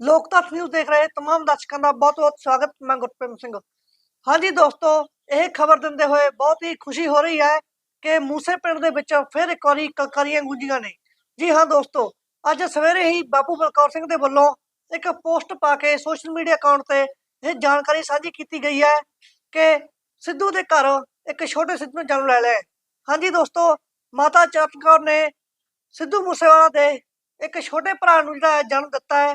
ਲੋਕ ਤੱਥ ਨਿਊਜ਼ ਦੇਖ ਰਹੇ तमाम ਦਰਸ਼ਕਾਂ ਦਾ ਬਹੁਤ-ਬਹੁਤ ਸਵਾਗਤ ਮੈਂ ਗੁਰਪ੍ਰੀਤ ਸਿੰਘ ਹਾਂਜੀ ਦੋਸਤੋ ਇਹ ਖਬਰ ਦਿੰਦੇ ਹੋਏ ਬਹੁਤ ਹੀ ਖੁਸ਼ੀ ਹੋ ਰਹੀ ਹੈ ਕਿ ਮੂਸੇ ਪਿੰਡ ਦੇ ਵਿੱਚ ਫਿਰ ਇੱਕ ਵਾਰੀ ਕਲਕਾਰੀਆਂ ਗੂੰਜੀਆਂ ਨੇ ਜੀ ਹਾਂ ਦੋਸਤੋ ਅੱਜ ਸਵੇਰੇ ਹੀ ਬਾਪੂ ਬਲਕੌਰ ਸਿੰਘ ਦੇ ਵੱਲੋਂ ਇੱਕ ਪੋਸਟ ਪਾ ਕੇ ਸੋਸ਼ਲ ਮੀਡੀਆ ਅਕਾਊਂਟ ਤੇ ਇਹ ਜਾਣਕਾਰੀ ਸਾਂਝੀ ਕੀਤੀ ਗਈ ਹੈ ਕਿ ਸਿੱਧੂ ਦੇ ਘਰ ਇੱਕ ਛੋਟੇ ਸਿੱਧੂ ਨੇ ਜਨਮ ਲੈ ਲਿਆ ਹੈ। ਹਾਂਜੀ ਦੋਸਤੋ ਮਾਤਾ ਚਰਨ ਕੌਰ ਨੇ ਸਿੱਧੂ ਮੂਸੇਵਾਲਾ ਦੇ ਇੱਕ ਛੋਟੇ ਭਰਾ ਨੂੰ ਜਿਹੜਾ ਹੈ ਜਨਮ ਦਿੱਤਾ ਹੈ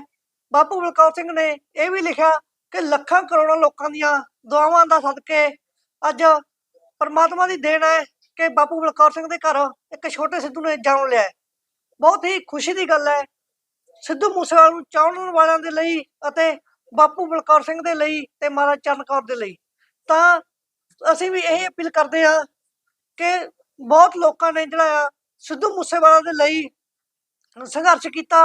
ਬਾਪੂ ਬਲਕੌਰ ਸਿੰਘ ਨੇ ਇਹ ਵੀ ਲਿਖਿਆ ਕਿ ਲੱਖਾਂ ਕਰੋੜਾਂ ਲੋਕਾਂ ਦੀਆਂ ਦੁਆਵਾਂ ਦਾ ਸਦਕੇ ਅੱਜ ਪਰਮਾਤਮਾ ਦੀ ਦੇਣ ਹੈ ਕਿ ਬਾਪੂ ਬਲਕੌਰ ਸਿੰਘ ਦੇ ਘਰ ਇੱਕ ਛੋਟੇ ਸਿੱਧੂ ਨੇ ਜਨਮ ਲਿਆ ਬਹੁਤ ਹੀ ਖੁਸ਼ੀ ਦੀ ਗੱਲ ਹੈ। ਸਿੱਧੂ ਮੂਸੇਵਾਲਾ ਨੂੰ ਚਾਹਣ ਵਾਲਿਆਂ ਦੇ ਲਈ ਅਤੇ ਬਾਪੂ ਬਲਕੌਰ ਸਿੰਘ ਦੇ ਲਈ ਤੇ ਮਾਤਾ ਚਰਨ ਕੌਰ ਦੇ ਲਈ। ਤਾਂ ਅਸੀਂ ਵੀ ਇਹ ਅਪੀਲ ਕਰਦੇ ਹਾਂ ਕਿ ਬਹੁਤ ਲੋਕਾਂ ਨੇ ਜਿਹੜਾ ਆ ਸਿੱਧੂ ਮੂਸੇਵਾਲਾ ਦੇ ਲਈ ਸੰਘਰਸ਼ ਕੀਤਾ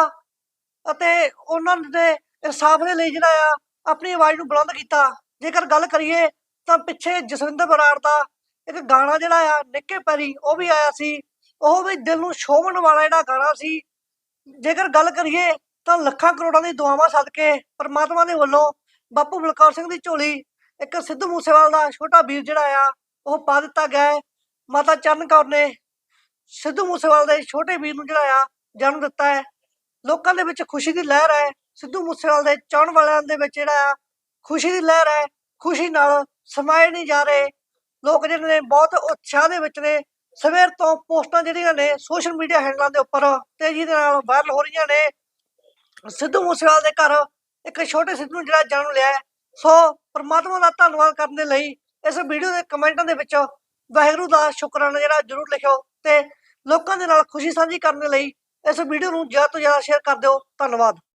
ਅਤੇ ਉਹਨਾਂ ਦੇ ਇਨਸਾਫ ਦੇ ਲਈ ਜਿਹੜਾ ਆ, ਆਪਣੀ ਆਵਾਜ਼ ਨੂੰ ਬੁਲੰਦ ਕੀਤਾ। ਜੇਕਰ ਗੱਲ ਕਰੀਏ ਤਾਂ ਪਿੱਛੇ ਜਸਵਿੰਦਰ ਬਰਾੜ ਦਾ ਇੱਕ ਗਾਣਾ ਜਿਹੜਾ ਆ, ਨਿੱਕੇ ਪੈਰੀ, ਉਹ ਵੀ ਆਇਆ ਸੀ। ਉਹ ਵੀ ਦਿਲ ਨੂੰ ਛੋਹਣ ਵਾਲਾ ਜਿਹੜਾ ਗਾਣਾ ਸੀ। ਜੇਕਰ ਗੱਲ ਕਰੀਏ ਤਾਂ ਲੱਖਾਂ ਕਰੋੜਾਂ ਦੀ ਦੁਆਵਾਂ ਸਦਕੇ ਪਰਮਾਤਮਾ ਦੇ ਵੱਲੋਂ ਬਾਪੂ ਬਲਕੌਰ ਸਿੰਘ ਦੀ ਝੋਲੀ, ਇੱਕ ਸਿੱਧੂ ਮੂਸੇਵਾਲ ਦਾ ਛੋਟਾ ਵੀਰ ਜਿਹੜਾ ਆ, ਉਹ ਪਾ ਦਿੱਤਾ ਗਿਆ ਹੈ। ਮਾਤਾ ਚਰਨ ਕੌਰ ਨੇ ਸਿੱਧੂ ਮੂਸੇਵਾਲ ਦੇ ਛੋਟੇ ਵੀਰ ਨੂੰ ਜਿਹੜਾ ਆ, ਜਨਮ ਦਿੱਤਾ ਹੈ। ਲੋਕਾਂ ਦੇ ਵਿੱਚ ਖੁਸ਼ੀ ਦੀ ਲਹਿਰ ਹੈ, ਸਿੱਧੂ ਮੂਸੇਵਾਲ ਦੇ ਚਾਹਣ ਵਾਲਿਆਂ ਦੇ ਵਿੱਚ ਜਿਹੜਾ ਆ ਖੁਸ਼ੀ ਦੀ ਲਹਿਰ ਹੈ, ਖੁਸ਼ੀ ਨਾਲ ਸਮਾਏ ਨਹੀਂ ਜਾ ਰਹੇ। ਲੋਕ ਜਿਹੜੇ ਨੇ ਬਹੁਤ ਉਤਸ਼ਾਹ ਦੇ ਵਿੱਚ ਨੇ। ਸਵੇਰ ਤੋਂ ਪੋਸਟਾਂ ਜਿਹੜੀਆਂ ਨੇ ਸੋਸ਼ਲ ਮੀਡੀਆ ਹੈਂਡਲਾਂ ਦੇ ਉੱਪਰ ਤੇਜ਼ੀ ਦੇ ਨਾਲ ਵਾਇਰਲ ਹੋ ਰਹੀਆਂ ਨੇ। ਸਿੱਧੂ ਮੂਸੇਵਾਲ ਦੇ ਘਰ ਇੱਕ ਛੋਟੇ ਸਿੱਧੂ ਨੂੰ ਜਿਹੜਾ ਜਨਮ ਲਿਆ ਹੈ। ਸੋ ਪ੍ਰਮਾਤਮਾ ਦਾ ਧੰਨਵਾਦ ਕਰਨ ਦੇ ਲਈ ਇਸ ਵੀਡੀਓ ਦੇ ਕਮੈਂਟਾਂ ਦੇ ਵਿੱਚ ਵਾਹਿਗੁਰੂ ਦਾ ਸ਼ੁਕਰਾਨਾ ਜਿਹੜਾ ਜ਼ਰੂਰ ਲਿਖਿਓ ਤੇ ਲੋਕਾਂ ਦੇ ਨਾਲ ਖੁਸ਼ੀ ਸਾਂਝੀ ਕਰਨ ਦੇ ਲਈ ਇਸ ਵੀਡੀਓ ਨੂੰ ਜ਼ਿਆਦਾ ਤੋਂ ਜ਼ਿਆਦਾ ਸ਼ੇਅਰ ਕਰ ਦਿਓ। ਧੰਨਵਾਦ।